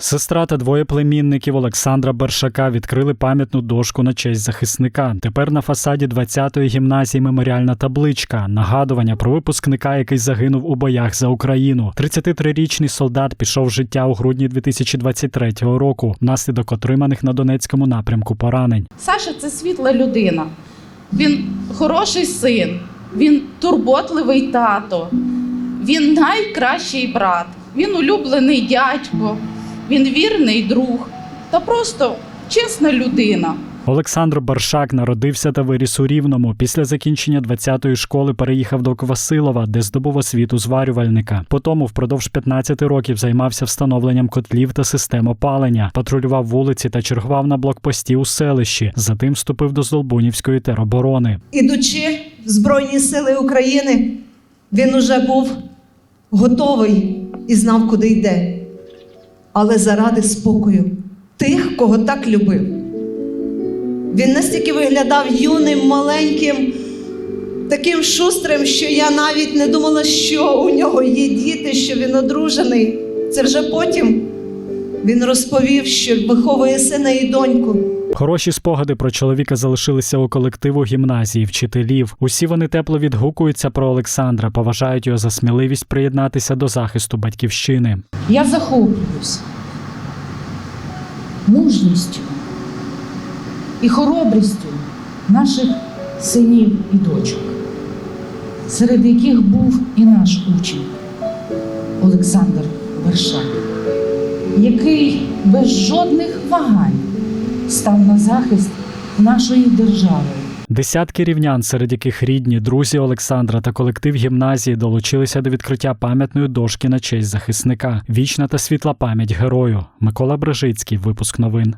Сестра та двоє племінників Олександра Бершака відкрили пам'ятну дошку на честь захисника. Тепер на фасаді 20-ї гімназії меморіальна табличка, нагадування про випускника, який загинув у боях за Україну. 33-річний солдат пішов з життя у грудні 2023 року, внаслідок отриманих на Донецькому напрямку поранень. Саша це світла людина. Він хороший син, він турботливий тато, він найкращий брат, він улюблений дядько, він вірний друг та просто чесна людина. Олександр Баршак народився та виріс у Рівному. Після закінчення 20-ї школи переїхав до Квасилова, де здобув освіту зварювальника. Потім впродовж 15 років займався встановленням котлів та систем опалення, патрулював вулиці та чергував на блокпості у селищі. Затим вступив до Здолбунівської тероборони. Ідучи в Збройні Сили України, він уже був готовий і знав, куди йде. Але заради спокою тих, кого так любив. Він настільки виглядав юним, маленьким, таким шустрим, що я навіть не думала, що у нього є діти, що він одружений. Це вже потім він розповів, що виховує сина і доньку. Хороші спогади про чоловіка залишилися у колективу гімназії, вчителів. Усі вони тепло відгукуються про Олександра, поважають його за сміливість приєднатися до захисту батьківщини. Я захоплююсь мужністю і хоробрістю наших синів і дочок, серед яких був і наш учень Олександр Вершак, який без жодних вагань став на захист нашої держави. Десятки рівнян, серед яких рідні, друзі Олександра та колектив гімназії долучилися до відкриття пам'ятної дошки на честь захисника. Вічна та світла пам'ять герою. Микола Брежицький, випуск новин.